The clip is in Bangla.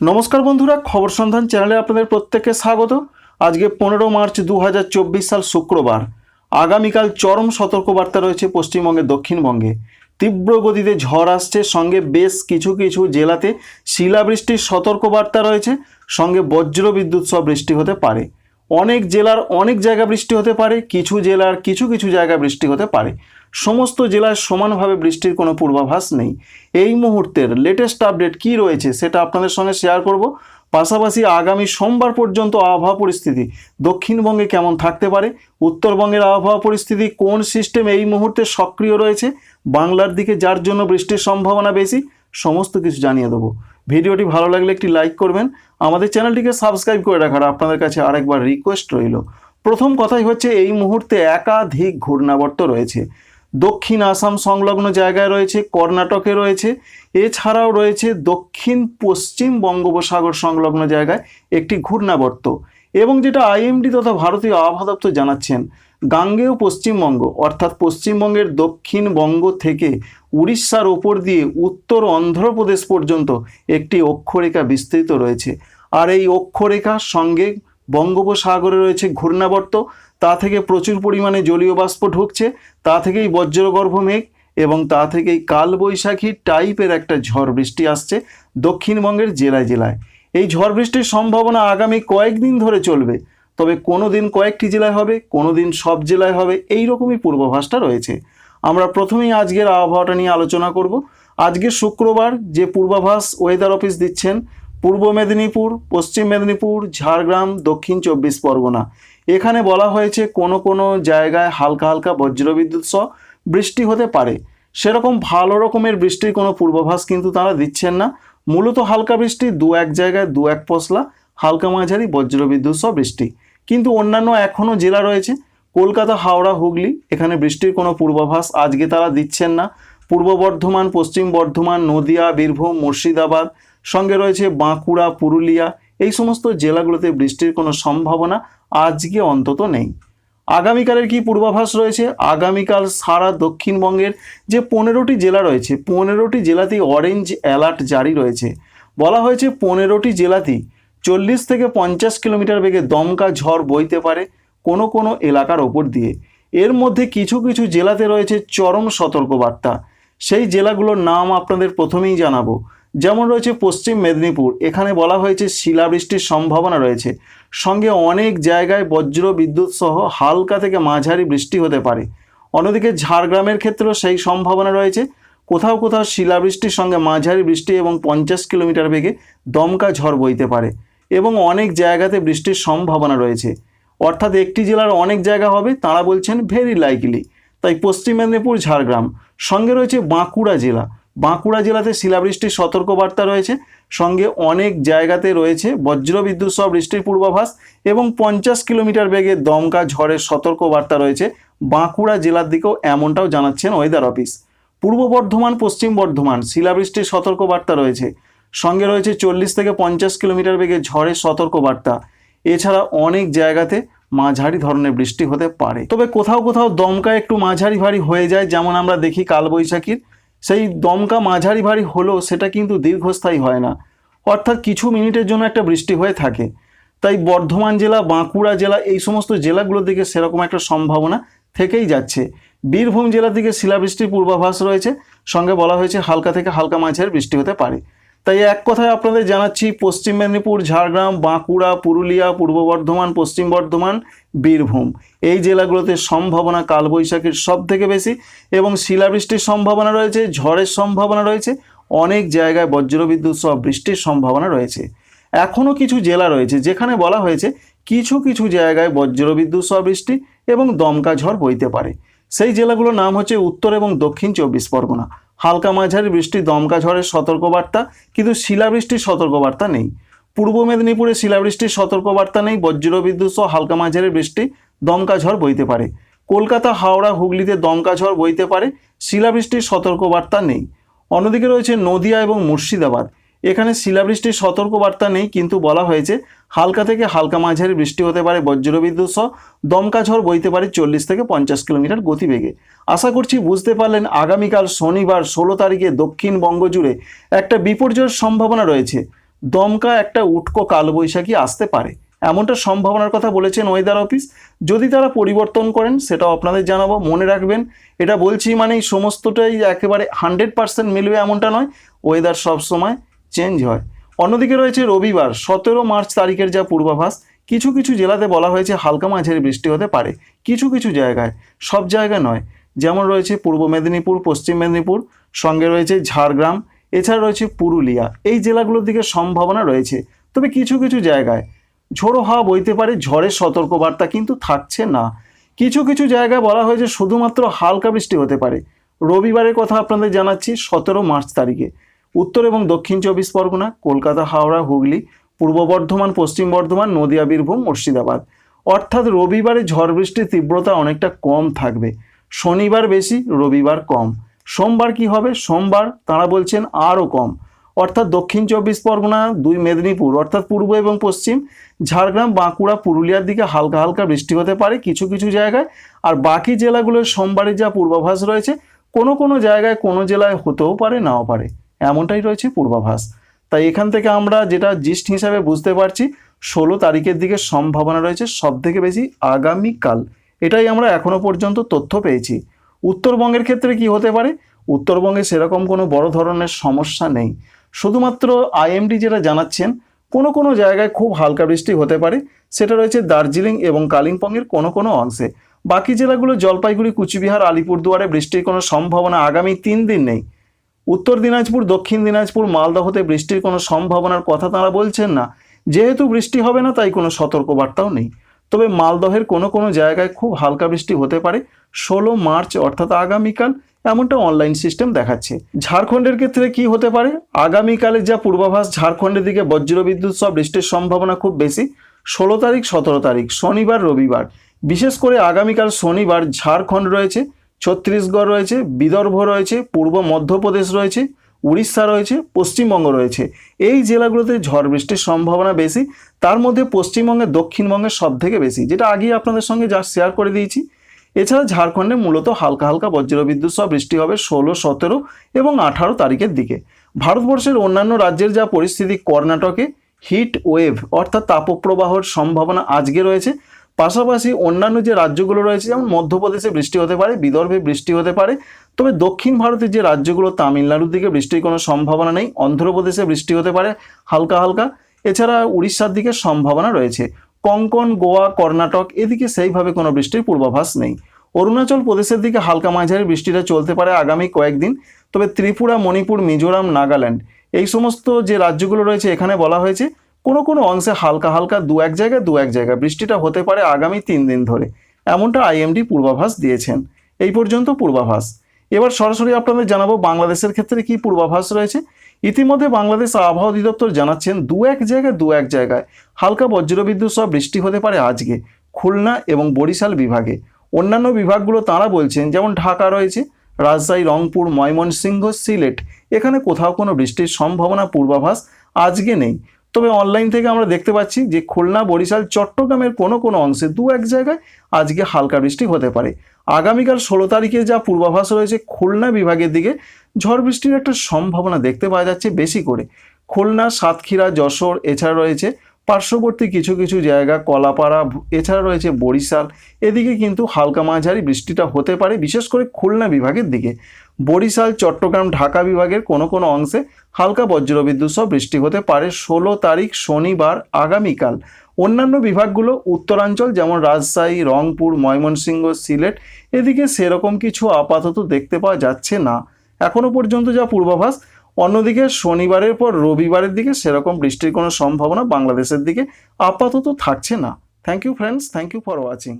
নমস্কার বন্ধুরা, খবর সন্ধান চ্যানেলে আপনাদের প্রত্যেককে স্বাগত। আজকে পনেরো মার্চ দু হাজার চব্বিশ সাল শুক্রবার। আগামীকাল চরম সতর্কবার্তা রয়েছে পশ্চিমবঙ্গে দক্ষিণবঙ্গে। তীব্র গতিতে ঝড় আসছে, সঙ্গে বেশ কিছু কিছু জেলাতে শিলাবৃষ্টির সতর্কবার্তা রয়েছে, সঙ্গে বজ্র বিদ্যুৎ সহ বৃষ্টি হতে পারে। অনেক জেলার অনেক জায়গা বৃষ্টি হতে পারে, কিছু জেলার কিছু কিছু জায়গা বৃষ্টি হতে পারে। সমস্ত জেলায় সমানভাবে বৃষ্টির কোনো পূর্বাভাস নেই। এই মুহূর্তের লেটেস্ট আপডেট কি রয়েছে সেটা আপনাদের সঙ্গে শেয়ার করব। পাশাপাশি আগামী সোমবার পর্যন্ত আবহাওয়া পরিস্থিতি দক্ষিণবঙ্গে কেমন থাকতে পারে, উত্তরবঙ্গের আবহাওয়া পরিস্থিতি কোন সিস্টেম এই মুহূর্তে সক্রিয় রয়েছে, বাংলার দিকে যার জন্য বৃষ্টির সম্ভাবনা বেশি, সমস্ত কিছু জানিয়ে দেবো। ভিডিওটি ভালো লাগলে একটি লাইক করবেন। আমাদের চ্যানেলটিকে সাবস্ক্রাইব করে রাখার আপনাদের কাছে আরেকবার রিকোয়েস্ট রইল। প্রথম কথাই হচ্ছে, এই মুহূর্তে একাধিক ঘূর্ণাবর্ত রয়েছে। দক্ষিণ আসাম সংলগ্ন জায়গায় রয়েছে, কর্ণাটকে রয়েছে, এছাড়াও রয়েছে দক্ষিণ পশ্চিম বঙ্গোপসাগর সংলগ্ন জায়গায় একটি ঘূর্ণাবর্ত। এবং যেটা আইএমডি তথা ভারতীয় আবহাওয়া দপ্তর জানাচ্ছেন গাঙ্গেয় পশ্চিমবঙ্গ, অর্থাৎ পশ্চিমবঙ্গের দক্ষিণবঙ্গ থেকে উড়িষ্যার ওপর দিয়ে উত্তর অন্ধ্রপ্রদেশ পর্যন্ত একটি অক্ষরেখা বিস্তৃত রয়েছে। আর এই অক্ষরেখার সঙ্গে বঙ্গোপসাগরে রয়েছে ঘূর্ণাবর্ত, তা থেকে প্রচুর পরিমাণে জলীয় বাষ্প ঢুকছে, তা থেকেই বজ্রগর্ভ মেঘ এবং তা থেকেই কালবৈশাখী টাইপের একটা ঝড় বৃষ্টি আসছে দক্ষিণবঙ্গের জেলায় জেলায়। এই ঝড় বৃষ্টির সম্ভাবনা আগামী কয়েকদিন ধরে চলবে। তবে কোনো দিন কয়েকটি জেলায় হবে কোনো দিন সব জেলায় হবে এই রকমই পূর্বাভাসটা রয়েছে। আমরা প্রথমেই আজকের আবহাওয়াটা নিয়ে আলোচনা করব। আজকে শুক্রবার যে পূর্বাভাস ওয়েদার অফিস দিচ্ছেন, পূর্ব মেদিনীপুর, পশ্চিম মেদিনীপুর, ঝাড়গ্রাম, দক্ষিণ চব্বিশ পরগনা। এখানে বলা হয়েছে কোনো কোনো জায়গায় হালকা হালকা বজ্রবিদ্যুৎ সহ বৃষ্টি হতে পারে। সেরকম ভালো রকমের বৃষ্টির কোনো পূর্বাভাস কিন্তু তারা দিচ্ছেন না। মূলত হালকা বৃষ্টি, দু এক জায়গায় দু এক পশলা হালকা মাঝারি বজ্রবিদ্যুৎ সহ বৃষ্টি। কিন্তু অন্যান্য এখনও জেলা রয়েছে। কলকাতা, হাওড়া, হুগলি, এখানে বৃষ্টির কোনো পূর্বাভাস আজকে তারা দিচ্ছেন না। পূর্ব বর্ধমান, পশ্চিম বর্ধমান, নদিয়া, বীরভূম, মুর্শিদাবাদ, সঙ্গে রয়েছে বাঁকুড়া, পুরুলিয়া, এই সমস্ত জেলাগুলোতে বৃষ্টির কোনো সম্ভাবনা আজকে অন্তত নেই। আগামীকালের কি পূর্বাভাস রয়েছে? আগামীকাল সারা দক্ষিণবঙ্গের যে পনেরোটি জেলা রয়েছে, পনেরোটি জেলাতেই অরেঞ্জ অ্যালার্ট জারি রয়েছে। বলা হয়েছে পনেরোটি জেলাতেই চল্লিশ থেকে পঞ্চাশ কিলোমিটার বেগে দমকা ঝড় বইতে পারে কোনো কোনো এলাকার ওপর দিয়ে। এর মধ্যে কিছু কিছু জেলাতে রয়েছে চরম সতর্কবার্তা। সেই জেলাগুলোর নাম আপনাদের প্রথমেই জানাব। যেমন রয়েছে পশ্চিম মেদিনীপুর, এখানে বলা হয়েছে শিলাবৃষ্টির সম্ভাবনা রয়েছে। সঙ্গে অনেক জায়গায় বজ্র বিদ্যুৎ সহ হালকা থেকে মাঝারি বৃষ্টি হতে পারে। অন্যদিকে ঝাড়গ্রামের ক্ষেত্রেও সেই সম্ভাবনা রয়েছে। কোথাও কোথাও শিলাবৃষ্টির সঙ্গে মাঝারি বৃষ্টি এবং পঞ্চাশ কিলোমিটার বেগে দমকা ঝড় বইতে পারে। এবং অনেক জায়গাতে বৃষ্টির সম্ভাবনা রয়েছে। অর্থাৎ একটি জেলার অনেক জায়গা হবে, তারা বলছেন ভেরি লাইকলি তাই পশ্চিম মেদিনীপুর, ঝাড়গ্রাম। সঙ্গে রয়েছে বাঁকুড়া জেলা। বাঁকুড়া জেলাতে শিলাবৃষ্টির সতর্কবার্তা রয়েছে। সঙ্গে অনেক জায়গাতে রয়েছে বজ্রবিদ্যুৎ সহ বৃষ্টির পূর্বাভাস এবং পঞ্চাশ কিলোমিটার বেগে দমকা ঝড়ের সতর্কবার্তা রয়েছে। বাঁকুড়া জেলার দিকেও এমনটাও জানাচ্ছেন ওয়েদার অফিস পূর্ব বর্ধমান, পশ্চিম বর্ধমান, শিলাবৃষ্টির সতর্কবার্তা রয়েছে। সঙ্গে রয়েছে চল্লিশ থেকে পঞ্চাশ কিলোমিটার বেগে ঝড়ের সতর্কবার্তা। এছাড়া অনেক জায়গাতে মাঝারি ধরনের বৃষ্টি হতে পারে। তবে কোথাও কোথাও দমকা একটু মাঝারি ভারী হয়ে যায়, যেমন আমরা দেখি কালবৈশাখীর। সেই দমকা মাঝারি ভারী হলেও সেটা কিন্তু দীর্ঘস্থায়ী হয় না। অর্থাৎ কিছু মিনিটের জন্য একটা বৃষ্টি হয়ে থাকে। তাই বর্ধমান জেলা, বাঁকুড়া জেলা এই সমস্ত জেলাগুলোর দিকে সেরকম একটা সম্ভাবনা থেকেই যাচ্ছে। বীরভূম জেলার দিকে শিলাবৃষ্টির পূর্বাভাস রয়েছে। সঙ্গে বলা হয়েছে হালকা থেকে হালকা মাঝারি বৃষ্টি হতে পারে। তাই এক কথায় আপনাদের জানাচ্ছি, পশ্চিম মেদিনীপুর, ঝাড়গ্রাম, বাঁকুড়া, পুরুলিয়া, পূর্ব বর্ধমান, পশ্চিম বর্ধমান, বীরভূম। এই জেলাগুলোতে সম্ভাবনা কালবৈশাখীর সব থেকে বেশি এবং শিলাবৃষ্টির সম্ভাবনা রয়েছে, ঝড়ের সম্ভাবনা রয়েছে, অনেক জায়গায় বজ্রবিদ্যুৎ সহ বৃষ্টির সম্ভাবনা রয়েছে। এখনও কিছু জেলা রয়েছে যেখানে বলা হয়েছে কিছু কিছু জায়গায় বজ্রবিদ্যুৎ সহ বৃষ্টি এবং দমকা ঝড় বইতে পারে। সেই জেলাগুলোর নাম হচ্ছে উত্তর এবং দক্ষিণ চব্বিশ পরগনা। হালকা মাঝারি বৃষ্টি, দমকা ঝড়ের সতর্কবার্তা, কিন্তু শিলাবৃষ্টির সতর্কবার্তা নেই। পূর্ব মেদিনীপুরে শিলাবৃষ্টির সতর্কবার্তা নেই, বজ্রবিদ্যুৎ সহ হালকা মাঝারি বৃষ্টি, দমকা ঝড় বইতে পারে। কলকাতা, হাওড়া, হুগলিতে দমকা ঝড় বইতে পারে, শিলাবৃষ্টির সতর্কবার্তা নেই। অন্যদিকে রয়েছে নদিয়া এবং মুর্শিদাবাদ। এখানে শিলাবৃষ্টির সতর্কবার্তা নেই, কিন্তু বলা হয়েছে হালকা থেকে হালকা মাঝারি বৃষ্টি হতে পারে বজ্রবিদ্যুৎ সহ দমকা ঝড় বইতে পারে চল্লিশ থেকে পঞ্চাশ কিলোমিটার গতিবেগে। আশা করছি বুঝতে পারলেন, আগামীকাল শনিবার ষোলো তারিখে দক্ষিণবঙ্গ জুড়ে একটা বিপর্যয়ের সম্ভাবনা রয়েছে। দমকা একটা উটকো কালবৈশাখী আসতে পারে। এমনটা সম্ভাবনার কথা বলেছেন ওয়েদার অফিস। যদি তারা পরিবর্তন করেন, সেটাও আপনাদের জানাব। মনে রাখবেন, এটা বলছি মানেই সমস্তটাই একেবারে হান্ড্রেড পার্সেন্ট মিলবে এমনটা নয়। ওয়েদার সবসময় চেঞ্জ হয়। অন্যদিকে রয়েছে রবিবার, সতেরো মার্চ তারিখের যা পূর্বাভাস। কিছু কিছু জেলাতে বলা হয়েছে হালকা মাঝারি বৃষ্টি হতে পারে। কিছু কিছু জায়গায় সব জায়গায় নয়। যেমন রয়েছে পূর্ব মেদিনীপুর, পশ্চিম মেদিনীপুর, সঙ্গে রয়েছে ঝাড়গ্রাম, এছাড়া রয়েছে পুরুলিয়া। এই জেলাগুলোর দিকে সম্ভাবনা রয়েছে। তবে কিছু কিছু জায়গায় ঝোড়ো হাওয়া বইতে পারে, ঝড়ের সতর্কবার্তা কিন্তু থাকছে না। কিছু কিছু জায়গায় বলা হয়েছে শুধুমাত্র হালকা বৃষ্টি হতে পারে। রবিবারের কথা আপনাদের জানাচ্ছি সতেরো মার্চ তারিখে। উত্তর এবং দক্ষিণ চব্বিশ পরগনা, কলকাতা, হাওড়া, হুগলি, পূর্ব বর্ধমান, পশ্চিম বর্ধমান, নদিয়া, বীরভূম, মুর্শিদাবাদ। অর্থাৎ রবিবারে ঝড় বৃষ্টির তীব্রতা অনেকটা কম থাকবে। শনিবার বেশি, রবিবার কম। সোমবার কি হবে? সোমবার, তারা বলছেন আরও কম। অর্থাৎ দক্ষিণ চব্বিশ পরগনা, দুই মেদিনীপুর, অর্থাৎ পূর্ব এবং পশ্চিম, ঝাড়গ্রাম, বাঁকুড়া, পুরুলিয়ার দিকে হালকা হালকা বৃষ্টি হতে পারে কিছু কিছু জায়গায়। আর বাকি জেলাগুলোর সোমবারে যা পূর্বাভাস রয়েছে, কোনো কোনো জায়গায় কোনো জেলায় হতেও পারে, নাও পারে। এমনটাই রয়েছে পূর্বাভাস। তাই এখান থেকে আমরা যেটা জিস্ট হিসাবে বুঝতে পারছি, ষোলো তারিখের দিকে সম্ভাবনা রয়েছে সব থেকে বেশি আগামীকাল। এটাই আমরা এখনও পর্যন্ত তথ্য পেয়েছি। উত্তরবঙ্গের ক্ষেত্রে কি হতে পারে? উত্তরবঙ্গে সেরকম কোনো বড় ধরনের সমস্যা নেই। শুধুমাত্র আইএমডি যেটা জানাচ্ছেন, কোনো কোনো জায়গায় খুব হালকা বৃষ্টি হতে পারে। সেটা রয়েছে দার্জিলিং এবং কালিম্পংয়ের কোনো কোনো অংশে। বাকি জেলাগুলো জলপাইগুড়ি, কুচবিহার, আলিপুরদুয়ারে বৃষ্টির কোনো সম্ভাবনা আগামী তিন দিন নেই। উত্তর দিনাজপুর, দক্ষিণ দিনাজপুর মালদহতে বৃষ্টির কোনো সম্ভাবনার কথা তারা বলছেন না। যেহেতু বৃষ্টি হবে না, তাই কোনো সতর্কবার্তাও নেই। তবে মালদহের কোনো কোনো জায়গায় খুব হালকা বৃষ্টি হতে পারে। ষোলো মার্চ, অর্থাৎ আগামীকাল, এমনটা অনলাইন সিস্টেম দেখাচ্ছে। ঝাড়খণ্ডের ক্ষেত্রে কি হতে পারে? আগামীকালের যা পূর্বাভাস, ঝাড়খণ্ডের দিকে বজ্রবিদ্যুৎ, সব বৃষ্টির সম্ভাবনা খুব বেশি। ষোলো তারিখ, সতেরো তারিখ, শনিবার, রবিবার। বিশেষ করে আগামীকাল শনিবার ঝাড়খণ্ড রয়েছে। ছত্তিশগড় রয়েছে, বিদর্ভ রয়েছে, পূর্ব মধ্যপ্রদেশ রয়েছে, উড়িষ্যা রয়েছে, পশ্চিমবঙ্গ রয়েছে। এই জেলাগুলোতে ঝড় বৃষ্টির সম্ভাবনা বেশি, তার মধ্যে পশ্চিমবঙ্গে দক্ষিণবঙ্গের সব থেকে বেশি, যেটা আগেই আপনাদের সঙ্গে যা শেয়ার করে দিয়েছি। এছাড়া ঝাড়খণ্ডে মূলত হালকা হালকা বজ্রবিদ্যুৎ সহ বৃষ্টি হবে ষোলো, সতেরো এবং আঠারো তারিখের দিকে। ভারতবর্ষের অন্যান্য রাজ্যের যা পরিস্থিতি, কর্ণাটকে হিট ওয়েভ অর্থাৎ তাপপ্রবাহর সম্ভাবনা আজকে রয়েছে। পাশাপাশি অন্যান্য যে রাজ্যগুলো রয়েছে, যেমন মধ্যপ্রদেশে বৃষ্টি হতে পারে, বিদর্ভে বৃষ্টি হতে পারে, তবে দক্ষিণ ভারতের যে রাজ্যগুলো, তামিলনাড়ুর দিকে বৃষ্টির কোনো সম্ভাবনা নেই, অন্ধ্রপ্রদেশে বৃষ্টি হতে পারে হালকা হালকা, এছাড়া উড়িষ্যার দিকে সম্ভাবনা রয়েছে, কঙ্কন, গোয়া, কর্ণাটক, এদিকে সেইভাবে কোনো বৃষ্টির পূর্বাভাস নেই। অরুণাচল প্রদেশের দিকে হালকা মাঝারি বৃষ্টিটা চলতে পারে আগামী কয়েকদিন, তবে ত্রিপুরা, মণিপুর, মিজোরাম, নাগাল্যান্ড, এই সমস্ত যে রাজ্যগুলো রয়েছে, এখানে বলা হয়েছে কোনো কোনো অংশে হালকা হালকা দু এক জায়গায় দু এক জায়গায় বৃষ্টিটা হতে পারে আগামী তিন দিন ধরে। এমনটা আইএমডি পূর্বাভাস দিয়েছেন। এই পর্যন্ত পূর্বাভাস। এবার সরাসরি আপনাদের জানাব বাংলাদেশের ক্ষেত্রে কি পূর্বাভাস রয়েছে। ইতিমধ্যে বাংলাদেশ আবহাওয়া অধিদপ্তর জানাচ্ছেন, দু এক জায়গায় দু এক জায়গায় হালকা বজ্রবিদ্যুৎ সহ বৃষ্টি হতে পারে আজকে খুলনা এবং বরিশাল বিভাগে। অন্যান্য বিভাগগুলো তারা বলছেন, যেমন ঢাকা রয়েছে, রাজশাহী, রংপুর, ময়মনসিংহ, সিলেট। এখানে কোথাও কোনো বৃষ্টির সম্ভাবনা পূর্বাভাস আজকে নেই। তবে অনলাইন থেকে আমরা দেখতে পাচ্ছি যে খুলনা, বরিশাল, চট্টগ্রামের কোনো কোনো অংশে দু এক জায়গায় আজকে হালকা বৃষ্টি হতে পারে। আগামীকাল ষোলো তারিখে যা পূর্বাভাস রয়েছে, খুলনা বিভাগের দিকে ঝড় বৃষ্টির একটা সম্ভাবনা দেখতে পাওয়া যাচ্ছে বেশি করে। খুলনা, সাতক্ষীরা, যশোর, এছাড়া রয়েছে পার্শ্ববর্তী কিছু কিছু জায়গা, কলাপাড়া এছাড়া রয়েছে বরিশাল। এদিকে কিন্তু হালকা মাঝারি বৃষ্টিটা হতে পারে, বিশেষ করে খুলনা বিভাগের দিকে। বরিশাল, চট্টগ্রাম, ঢাকা বিভাগের কোনো কোনো অংশে হালকা বজ্রবিদ্যুৎ সহ বৃষ্টি হতে পারে। ষোলো তারিখ শনিবার আগামীকাল। অন্যান্য বিভাগগুলো উত্তরাঞ্চল যেমন রাজশাহী, রংপুর, ময়মনসিংহ, সিলেট, এদিকে সেরকম কিছু আপাতত দেখতে পাওয়া যাচ্ছে না। এখনও পর্যন্ত যা পূর্বাভাস অন্যদিকে শনিবারের পর রবিবারের দিকে সেরকম বৃষ্টির কোনো সম্ভাবনা বাংলাদেশের দিকে আপাতত থাকছে না। Thank you friends thank you for watching